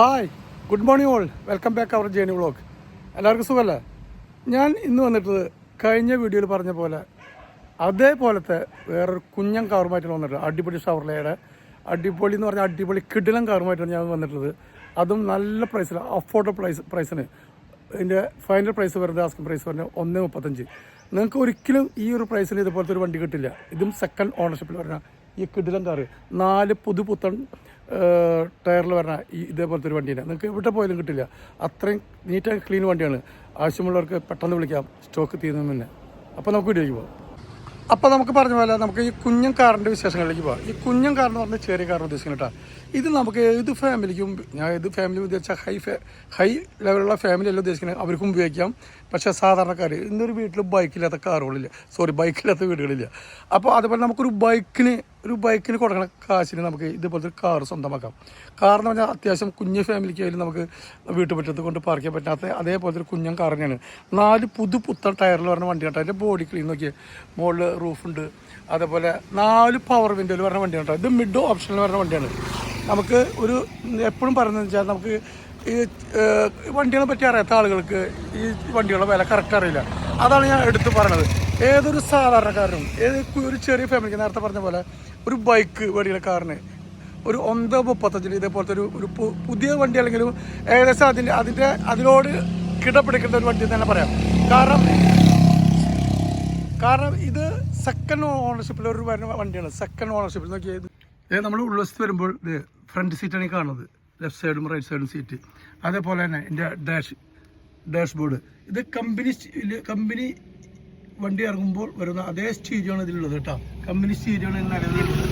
Hi good morning all. Welcome back our journey vlog. എല്ലാവർക്കും സുഖമല്ലേ? ഞാൻ ഇന്ന് വന്നിട്ട് കഴിഞ്ഞ വീഡിയോയിൽ പറഞ്ഞ പോലെ അതേപോലത്തെ വേറൊരു കുഞ്ഞൻ കാറുമായിട്ടാണ് വന്നിട്ടുള്ളത്. അടിപൊളി ഷവർലയുടെ അടിപൊളി എന്ന് പറഞ്ഞാൽ അടിപൊളി കിടിലം കാറുമായിട്ടാണ് ഞാൻ വന്നിട്ടുള്ളത്. അതും നല്ല പ്രൈസിൽ അഫോർഡബിൾ പ്രൈസ് പ്രൈസിന് ഇതിന്റെ ഫൈനൽ പ്രൈസ് വരുന്നത് ആസ്കിംഗ് പ്രൈസ് വരുന്നത് ഒന്ന് മുപ്പത്തഞ്ച്. നിങ്ങൾക്ക് ഒരിക്കലും ഈ ഒരു പ്രൈസിൽ ഇതുപോലത്തെ ഒരു വണ്ടി കിട്ടില്ല. ഇതും സെക്കൻഡ് ഓണർഷിപ്പിൽ വരുന്ന ഈ കിടിലം കാറ്. നാല് പുതുപുത്തൻ ടയറിൽ വരണ ഈ ഇതേപോലത്തെ ഒരു വണ്ടീനെ. നിങ്ങൾക്ക് എവിടെ പോയാലും കിട്ടില്ല. അത്രയും നീറ്റ് ആൻഡ് ക്ലീൻ വണ്ടിയാണ്. ആവശ്യമുള്ളവർക്ക് പെട്ടെന്ന് വിളിക്കാം. സ്റ്റോക്ക് തീരുന്നതിന് മുന്നേ അപ്പോൾ നമുക്ക് വീഡിയോയ്ക്ക് പോകാം അപ്പോൾ നമുക്ക് പറഞ്ഞ പോലെ നമുക്ക് ഈ കുഞ്ഞൻ കാറിന്റെ വിശേഷങ്ങളിലേക്ക് പോകാം ഈ കുഞ്ഞൻ കാർ എന്ന് പറഞ്ഞാൽ ചെറിയ കാർ ഉദ്ദേശിക്കുന്നത് കേട്ടോ. ഇത് നമുക്ക് ഏത് ഫാമിലിക്കും ഞാൻ ഏത് ഫാമിലി ഉദ്ദേശിച്ച ഹൈ ഹൈ ലെവലുള്ള ഫാമിലി ഉദ്ദേശിക്കുന്നത്. അവർക്കും ഉപയോഗിക്കാം. പക്ഷേ സാധാരണക്കാർ ഇന്നൊരു വീട്ടിൽ ബൈക്കില്ലാത്ത കാറുകളില്ല. സോറി ബൈക്കില്ലാത്ത വീടുകളില്ല. അപ്പോൾ അതുപോലെ നമുക്കൊരു ബൈക്കിന് ഒരു ബൈക്കിന് കൊടുക്കണ കാശിന് നമുക്ക് ഇതുപോലത്തെ ഒരു കാർ സ്വന്തമാക്കാം. കാർ എന്ന് പറഞ്ഞാൽ അത്യാവശ്യം കുഞ്ഞ് ഫാമിലിക്ക് ആയാലും നമുക്ക് വീട്ടുപറ്റത്ത് കൊണ്ട് പാർക്ക് ചെയ്യാൻ പറ്റാത്ത അതേപോലത്തെ ഒരു കുഞ്ഞൻ കാർ തന്നെയാണ് നാല് പുതു പുത്തൻ ടയറിൽ പറഞ്ഞ വണ്ടി കേട്ടോ. അതിന്റെ ബോഡി ക്ലീൻ നോക്കിയാൽ മുകളിൽ റൂഫുണ്ട്. അതേപോലെ നാല് പവർ വിൻഡോയിൽ പറഞ്ഞ വണ്ടി കേട്ടോ. ഇത് മിഡ് ഓപ്ഷനിൽ പറഞ്ഞ വണ്ടിയാണ്. നമുക്ക് ഒരു എപ്പോഴും പറയുന്നത് വെച്ചാൽ നമുക്ക് ഈ വണ്ടികളെ പറ്റി അറിയാത്ത ആളുകൾക്ക് ഈ വണ്ടികളുടെ വില കറക്റ്റ് അറിയില്ല. അതാണ് ഞാൻ എടുത്തു പറയണത്. ഏതൊരു സാധാരണക്കാരനും ഏത് ഒരു ചെറിയ ഫാമിലിക്ക് നേരത്തെ പറഞ്ഞ പോലെ ഒരു ബൈക്ക് വണ്ടിയുടെ കാറിന് ഒരു ഒമ്പത് മുപ്പത്തഞ്ചിന് ഇതേപോലത്തെ ഒരു ഒരു പുതിയ വണ്ടി അല്ലെങ്കിലും ഏകദേശം അതിന്റെ അതിന്റെ അതിനോട് കിടപിടിക്കേണ്ട ഒരു വണ്ടി തന്നെ പറയാം. കാരണം കാരണം ഇത് സെക്കൻഡ് ഓണർഷിപ്പിൽ ഒരു വരുന്ന വണ്ടിയാണ്. സെക്കൻഡ് ഓണർഷിപ്പിൽ നോക്കിയത് നമ്മൾ ഉൾവശത്ത് വരുമ്പോൾ ഫ്രണ്ട് സീറ്റാണ് ഈ കാണുന്നത്. ലെഫ്റ്റ് സൈഡും റൈറ്റ് സൈഡും സീറ്റ് അതേപോലെ തന്നെ എന്റെ ഡാഷ് ഡാഷ് ബോർഡ് ഇത് കമ്പനി കമ്പനി വണ്ടി ഇറങ്ങുമ്പോൾ വരുന്ന അതേ സ്റ്റീരിയാണ് ഇതിലുള്ളത് കേട്ടോ. കമ്പനി സ്റ്റീരിയാണ് നിലവിലുള്ളത്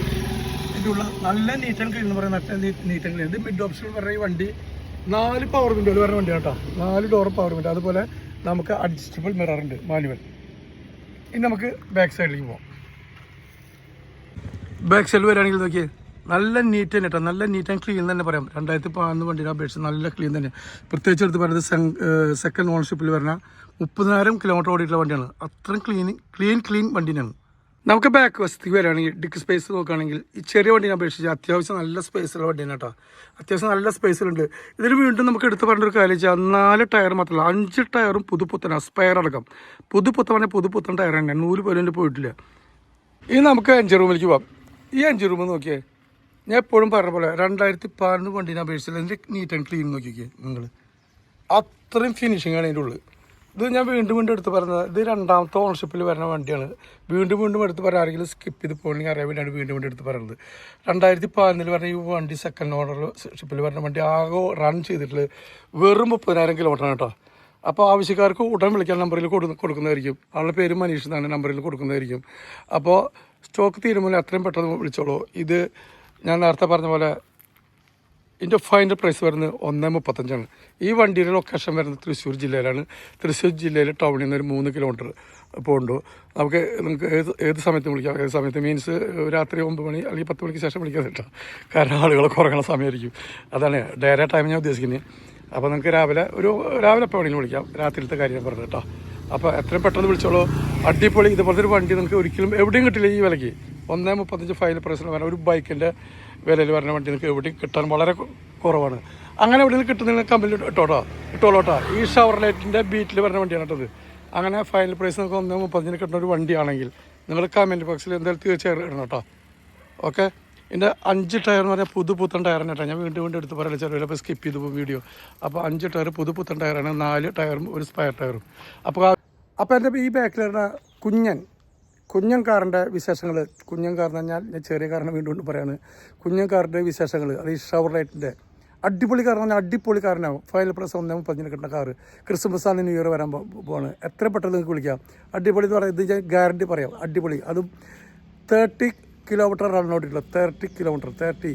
ഇതിലുള്ള നല്ല നീറ്റ് ആൻഡ് ക്ലീൻ എന്ന് പറയുന്ന നല്ല നീറ്റ് ആൻഡ് ക്ലീൻ ഇത് മിഡ് ഓപ്ഷൻ പറഞ്ഞ ഈ വണ്ടി നാല് പവർ വിൻഡോ വരുന്ന വണ്ടി കേട്ടോ. നാല് ഡോർ പവർ വിൻഡോ അതുപോലെ നമുക്ക് അഡ്ജസ്റ്റബിൾ മിറർ ഉണ്ട് മാനുവൽ ഇനി നമുക്ക് ബാക്ക് സൈഡിലേക്ക് പോകാം ബാക്ക് സൈഡിൽ വരികയാണെങ്കിൽ നോക്കിയേ. നല്ല നീറ്റ് തന്നെ കേട്ടോ നല്ല നീറ്റ് ആൻഡ് ക്ലീൻ തന്നെ പറയാം. രണ്ടായിരത്തി പതിനൊന്ന് വണ്ടിയുടെ അപേക്ഷിച്ച് നല്ല ക്ലീൻ തന്നെ. പ്രത്യേകിച്ച് എടുത്ത് പറയുന്നത് സെക്കൻഡ് ഓണർഷിപ്പിൽ വരുന്ന മുപ്പതിനായിരം കിലോമീറ്റർ ഓടിയിട്ടുള്ള വണ്ടിയാണ്. അത്രയും ക്ലീൻ ക്ലീൻ ക്ലീൻ വണ്ടിയാണ് നമുക്ക് ബാക്ക് വശത്തേക്ക് വരികയാണെങ്കിൽ ഡിക്ക് സ്പേസ് നോക്കുകയാണെങ്കിൽ ഈ ചെറിയ വണ്ടിനെ അപേക്ഷിച്ച് അത്യാവശ്യം നല്ല സ്പേസുള്ള വണ്ടിയാണ് കേട്ടോ അത്യാവശ്യം നല്ല സ്പേസിലുണ്ട് ഇതിൽ വീണ്ടും നമുക്ക് എടുത്ത് പറഞ്ഞൊരു കാര്യം വെച്ചാൽ നാല് ടയർ മാത്രമല്ല അഞ്ച് ടയറും പുതുപുത്തനാണ് സ്പെയർ അടക്കം. പുതുപുത്തൻ പറഞ്ഞാൽ പുതുപുത്തൻ ടയർ തന്നെ നൂൽ പോലും പോയിട്ടില്ല. ഇനി നമുക്ക് അഞ്ച് റൂമിലേക്ക് പോവാം. ഈ അഞ്ച് റൂം നോക്കിയേ ഞാൻ എപ്പോഴും പറഞ്ഞ പോലെ രണ്ടായിരത്തി പതിനൊന്ന് വണ്ടീനെ അപേക്ഷിച്ച് അതിന്റെ നീറ്റ് ആൻഡ് ക്ലീൻ നോക്കിക്കേ നിങ്ങൾ. അത്രയും ഫിനിഷിംഗ് ആണ് അതിന്റെ ഉള്ളിൽ. ഇത് ഞാൻ വീണ്ടും വീണ്ടും എടുത്ത് പറഞ്ഞത് ഇത് രണ്ടാമത്തെ ഓണർഷിപ്പിൽ വരുന്ന വണ്ടിയാണ്. വീണ്ടും വീണ്ടും എടുത്ത് പറയാൻ ആരെങ്കിലും സ്കിപ്പ് ചെയ്ത് പോകണമെങ്കിൽ അറിയാൻ വേണ്ടിയാണ് വീണ്ടും വീണ്ടും എടുത്ത് പറയുന്നത്. രണ്ടായിരത്തി പതിനൊന്നിൽ പറഞ്ഞ ഈ വണ്ടി സെക്കൻഡ് ഓണർഷിപ്പിൽ വരുന്ന വണ്ടി ആകെ റൺ ചെയ്തിട്ട് വെറും മുപ്പതിനായിരം കിലോമീറ്ററാണ് കേട്ടോ. അപ്പോൾ ആവശ്യക്കാർക്ക് ഉടൻ വിളിക്കാൻ നമ്പറിൽ കൊടു കൊടുക്കുന്നതായിരിക്കും. ആളുടെ പേര് മനീഷ് എന്നാണ് നമ്പറിൽ കൊടുക്കുന്നതായിരിക്കും. അപ്പോൾ സ്റ്റോക്ക് തീരുമാനം എത്രയും പെട്ടെന്ന് വിളിച്ചോളൂ. ഇത് ഞാൻ നേരത്തെ പറഞ്ഞ പോലെ ഇതിന്റെ ഫൈനൽ പ്രൈസ് വരുന്നത് ഒന്ന് മുപ്പത്തഞ്ചാണ്. ഈ വണ്ടിയുടെ ലൊക്കേഷൻ വരുന്നത് തൃശ്ശൂർ ജില്ലയിലാണ്. തൃശ്ശൂർ ജില്ലയിലെ ടൗണിൽ നിന്ന് ഒരു മൂന്ന് കിലോമീറ്റർ പോകുന്നുണ്ട് നമുക്ക് നിങ്ങൾക്ക് ഏത് ഏത് സമയത്തും വിളിക്കാം. ഏത് സമയത്ത് മീൻസ് രാത്രി ഒമ്പത് മണി അല്ലെങ്കിൽ പത്ത് മണിക്ക് ശേഷം വിളിക്കാൻ കിട്ടാം. കാരണം ആളുകളൊക്കെ ഉറങ്ങുന്ന സമയമായിരിക്കും. അതാണ് ഡയറ ടൈം ഞാൻ ഉദ്ദേശിക്കുന്നത്. അപ്പോൾ നിങ്ങൾക്ക് രാവിലെ ഒരു രാവിലെ എപ്പോൾ വേണമെങ്കിലും വിളിക്കാം. രാത്രിയിലത്തെ കാര്യം പറഞ്ഞു കേട്ടോ. അപ്പോൾ എത്രയും പെട്ടെന്ന് വിളിച്ചോളൂ. അടിപൊളി ഇതുപോലത്തെ ഒരു വണ്ടി നിങ്ങൾക്ക് ഒരിക്കലും എവിടെയും കിട്ടില്ല ഈ വിലയ്ക്ക്. ഒന്നേ മുപ്പത്തഞ്ച് ഫൈനൽ പ്രൈസിന് വരണം ഒരു ബൈക്കിന്റെ വിലയിൽ വരുന്ന വണ്ടി നിങ്ങൾക്ക് എവിടെയും കിട്ടാൻ വളരെ കുറവാണ്. അങ്ങനെ എവിടെ നിന്ന് കിട്ടുന്ന കമ്പനി ഇട്ടോട്ടോ? ഇട്ടോളോട്ടോ. ഈ ഷവർ ലൈറ്റിന്റെ ബീറ്റിൽ വരണ വണ്ടിയാണ് കേട്ടത്. അങ്ങനെ ഫൈനൽ പ്രൈസ് നിങ്ങൾക്ക് ഒന്നേ മുപ്പത്തഞ്ചിന് കിട്ടുന്ന ഒരു വണ്ടിയാണെങ്കിൽ നിങ്ങൾ കമന്റ് ബോക്സിൽ എന്തായാലും തീർച്ചയായും ഇടണം കേട്ടോ. ഓക്കെ ഇതിന്റെ അഞ്ച് ടയർ എന്ന് പറഞ്ഞാൽ പുതു പുത്തൻ ടയറാണ് കേട്ടോ. ഞാൻ വീണ്ടും വീണ്ടും എടുത്ത് പറയില്ല ചിലപ്പോൾ സ്കിപ്പ് ചെയ്തു പോകും വീഡിയോ അപ്പോൾ അഞ്ച് ടയർ പുതു പുത്തൻ ടയറാണ് നാല് ടയറും ഒരു സ്പയർ ടയറും അപ്പോൾ അപ്പോൾ എന്റെ ഈ ബാക്കിൽ വരുന്ന കുഞ്ഞൻ കുഞ്ഞൻ കാറിന്റെ വിശേഷങ്ങൾ കുഞ്ഞൻകാർ എന്ന് പറഞ്ഞാൽ ഞാൻ ചെറിയ കാറിനെ വീണ്ടും കൊണ്ട് പറയാണ്. കുഞ്ഞൻ കാറിന്റെ വിശേഷങ്ങൾ അത് ഈ ഷവർ ലൈറ്റിന്റെ അടിപൊളി കാർ പറഞ്ഞാൽ അടിപൊളി കാറിനാവും. ഫൈനൽ പ്ലസ് ഒന്നേ മുപ്പതിന് കിട്ടുന്ന കാറ്. ക്രിസ്മസ് ആണ് ന്യൂ ഇയർ വരാൻ പോവാണ്. എത്ര പെട്ടെന്ന് നിങ്ങൾക്ക് വിളിക്കാം? അടിപൊളി എന്ന് പറയുന്നത് ഞാൻ ഗ്യാരണ്ടി പറയാം. അടിപൊളി. അതും thirty kilometre run ഓടിയിട്ടുള്ള thirty kilometre thirty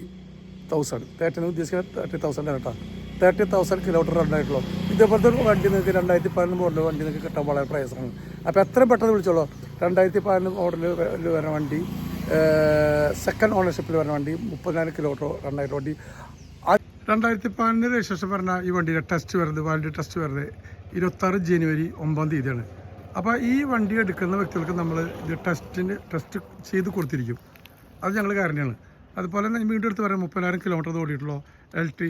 thousand thirty എന്ന് ഉദ്ദേശിക്കുന്നത് തേർട്ടി തൗസൻഡ് കേട്ടോ. തേർട്ടി തൗസൻഡ് കിലോമീറ്റർ റൺ ആയിട്ടുള്ളൂ. ഇതേപോലത്തെ ഒരു വണ്ടി നിങ്ങൾക്ക് രണ്ടായിരത്തി പതിനൊന്ന് മോഡൽ വണ്ടി നിങ്ങൾക്ക് കിട്ടാൻ വളരെ പ്രയാസമാണ്. അപ്പോൾ എത്രയും പെട്ടെന്ന് വിളിച്ചോളൂ? രണ്ടായിരത്തി പതിനൊന്ന് മോഡലിൽ വരുന്ന വണ്ടി സെക്കൻഡ് ഓണർഷിപ്പിൽ വരുന്ന വണ്ടി മുപ്പത്തിനാല് കിലോമീറ്റർ രണ്ടായിരം വണ്ടി. രണ്ടായിരത്തി പതിനൊന്ന് രജിസ്ട്രേഷൻ പറഞ്ഞ ഈ വണ്ടിയുടെ ടെസ്റ്റ് വരുന്നത് വാലിഡ് ടെസ്റ്റ് വരുന്നത് ഇരുപത്താറ് ജനുവരി ഒമ്പതാം തീയതിയാണ്. അപ്പോൾ ഈ വണ്ടി എടുക്കുന്ന വ്യക്തികൾക്ക് നമ്മൾ ഇത് ടെസ്റ്റിന് ടെസ്റ്റ് ചെയ്ത് കൊടുത്തിരിക്കും. അത് ഞങ്ങൾ കാരണമാണ് അതുപോലെ തന്നെ വീണ്ടും എടുത്ത് പറയാം മുപ്പതിനായിരം kilometre ഓടിയിട്ടുള്ളൂ L T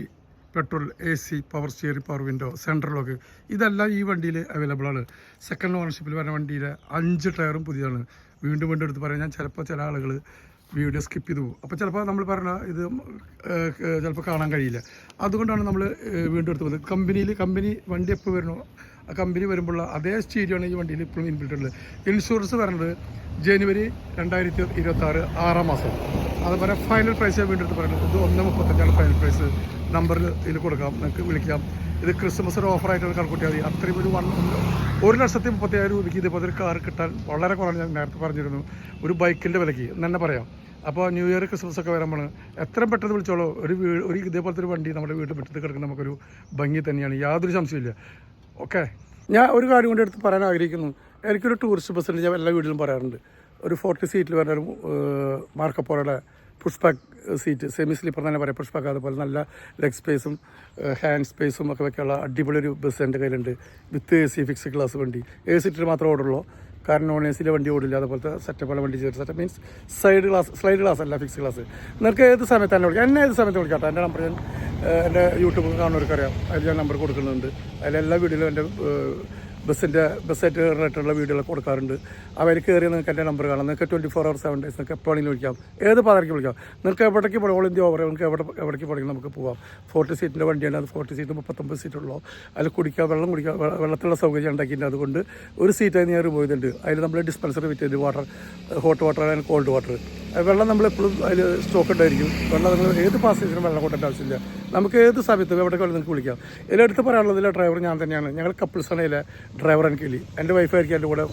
petrol A C power steering power window central lock ഇതെല്ലാം ഈ വണ്ടിയിൽ അവൈലബിൾ ആണ്. സെക്കൻഡ് ഓണർഷിപ്പിൽ വരുന്ന വണ്ടിയിലെ അഞ്ച് ടയറും പുതിയതാണ്. വീണ്ടും വീണ്ടും എടുത്ത് പറയാം. ഞാൻ ചിലപ്പോൾ ചില ആളുകൾ വീഡിയോ സ്കിപ്പ് ചെയ്തു പോകും. അപ്പോൾ ചിലപ്പോൾ നമ്മൾ പറഞ്ഞ ഇത് ചിലപ്പോൾ കാണാൻ കഴിയില്ല. അതുകൊണ്ടാണ് നമ്മൾ വീണ്ടും എടുത്ത് പോകുന്നത് കമ്പനിയിൽ കമ്പനി വണ്ടി എപ്പോൾ ആ കമ്പനി വരുമ്പോൾ അതേ സ്റ്റീരിയാണ് ഈ വണ്ടിയിൽ ഇപ്പോഴും ഇൻബിൽഡ് ഉള്ളത് ഇൻഷുറൻസ് പറയുന്നത് ജനുവരി രണ്ടായിരത്തി ഇരുപത്തി ആറ് ആറാം മാസം. അതുപോലെ ഫൈനൽ പ്രൈസ് വീണ്ടും എടുത്ത് പറയുന്നത് ഇത് ഒന്ന് മുപ്പത്തഞ്ചാണ് ഫൈനൽ പ്രൈസ് നമ്പറിൽ ഇതിൽ കൊടുക്കാം. നിങ്ങൾക്ക് വിളിക്കാം. ഇത് ക്രിസ്മസ് ഒരു ഓഫറായിട്ടാണ് കണക്കൂട്ടിയാൽ മതി. അത്രയും ഒരു വൺ ഒരു ലക്ഷത്തി മുപ്പത്തിയായിരം രൂപയ്ക്ക് ഇതേപോലെ ഒരു കാർ കിട്ടാൻ വളരെ കുറവാണ് ഞാൻ നേരത്തെ പറഞ്ഞിരുന്നു. ഒരു ബൈക്കിന്റെ വിലയ്ക്ക്. തന്നെ പറയാം. അപ്പോൾ ന്യൂ ഇയർ ക്രിസ്മസ് ഒക്കെ വരുമ്പോൾ എത്രയും പെട്ടെന്ന് വിളിച്ചോളൂ. ഒരു വീട് ഒരു ഇതേപോലത്തെ ഒരു വണ്ടി നമ്മുടെ വീട്ടിൽ മുറ്റത്ത് കിടക്കുന്ന നമുക്കൊരു ഭംഗി തന്നെയാണ്. യാതൊരു സംശയമില്ല ഓക്കെ. ഞാൻ ഒരു കാര്യം കൊണ്ട് എടുത്ത് പറയാൻ ആഗ്രഹിക്കുന്നു. എനിക്കൊരു ടൂറിസ്റ്റ് ബസ്സിൽ ഞാൻ എല്ലാ വീട്ടിലും പറയാറുണ്ട്. ഒരു ഫോർട്ടി സീറ്റിൽ വരുന്ന ഒരു മാർക്കപ്പോറയുടെ push back seat semi sleeper തന്നെ പറയാം. പുഷ് ബാക്ക് അതുപോലെ നല്ല ലെഗ് സ്പേസും ഹാൻഡ് സ്പേസും ഒക്കെ വെക്കാനുള്ള അടിപൊളി ഒരു ബസ് എന്റെ കയ്യിലുണ്ട്. With A C fix class വണ്ടി. എ സീറ്റിൽ മാത്രമേ ഓടുള്ളൂ. കാരണം നോൺ എ സിയിലെ വണ്ടി ഓടില്ല. അതുപോലത്തെ സെറ്റപ്പുള്ള വണ്ടി ചെയ്ത് setup means side glass slide glass അല്ല ഫിക്സ് ഗ്ലാസ് നിങ്ങൾക്ക് ഏത് സമയത്ത് തന്നെ വിളിക്കാം? എന്നെ ഏത് സമയത്ത് വിളിക്കാം എന്റെ നമ്പർ ഞാൻ എന്റെ യൂട്യൂബിൽ കാണുന്നവർക്കറിയാം. അതിൽ ഞാൻ നമ്പർ കൊടുക്കുന്നുണ്ട്. അതിലെല്ലാ വീഡിയോയിലും എന്റെ ബസ്സിന്റെ ബസ്സായിട്ട് റിലേറ്റഡുള്ള വീഡിയോകളൊക്കെ കൊടുക്കാറുണ്ട്. അവർ കയറി നിങ്ങൾക്ക് എന്റെ നമ്പർ കാണാം. നിങ്ങൾക്ക് twenty four hour seven days നിങ്ങൾക്ക് എപ്പോഴെങ്കിലും വിളിക്കാം. ഏത് പാതയ്ക്ക് വിളിക്കാം? നിങ്ങൾക്ക് എവിടേക്ക് പോകണം ഓൾ ഇന്ത്യ ഓവർ നിങ്ങൾക്ക് എവിടെ എവിടേക്ക് പോകണമെങ്കിൽ നമുക്ക് പോവാം. ഫോർട്ടി സീറ്റിന്റെ വണ്ടിയാണ് അത്. ഫോർട്ടി സീറ്റ് മുപ്പത്തൊമ്പത് സീറ്റുള്ളൂ അതിൽ കുടിക്കുക വെള്ളം കുടിക്കുക വെള്ളത്തിലുള്ള സൗകര്യം ഉണ്ടാക്കിയിട്ടുണ്ട്. അതുകൊണ്ട് ഒരു സീറ്റായി ഞാൻ റിമൂവ് ചെയ്തിട്ടുണ്ട്. അതിൽ നമ്മൾ ഡിസ്പെൻസർ വിറ്റ് ചെയ്ത് water hot water and cold water വെള്ളം നമ്മൾ എപ്പോഴും അതിൽ സ്റ്റോക്ക് ഉണ്ടായിരിക്കും. വെള്ളം നമ്മൾ ഏത് പാസേജിനും വെള്ളം കൊണ്ടേണ്ട ആവശ്യമില്ല. നമുക്ക് ഏത് സമയത്തും എവിടെ വേണമെങ്കിൽ നിങ്ങൾക്ക് വിളിക്കാം. ഇതിലെടുത്ത് ഇതിലെ ഡ്രൈവർ ഞാൻ തന്നെയാണ്. ഞങ്ങൾ കപ്പിൾസാണ് ഇതിലെ ഡ്രൈവർ എനിക്ക് ഇല്ല എന്റെ വൈഫായിരിക്കും എന്റെ കൂടെ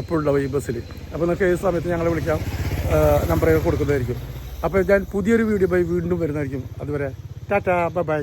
എപ്പോഴും ഉണ്ടാവും ഈ ബസ്സിൽ അപ്പോൾ നിങ്ങൾക്ക് ഏത് സമയത്ത് ഞങ്ങളെ വിളിക്കാം. നമ്പർ കൊടുക്കുന്നതായിരിക്കും. അപ്പോൾ ഞാൻ പുതിയൊരു വീഡിയോ ബൈ വീണ്ടും വരുന്നതായിരിക്കും. അതുവരെ ടാറ്റാ ബൈ ബൈ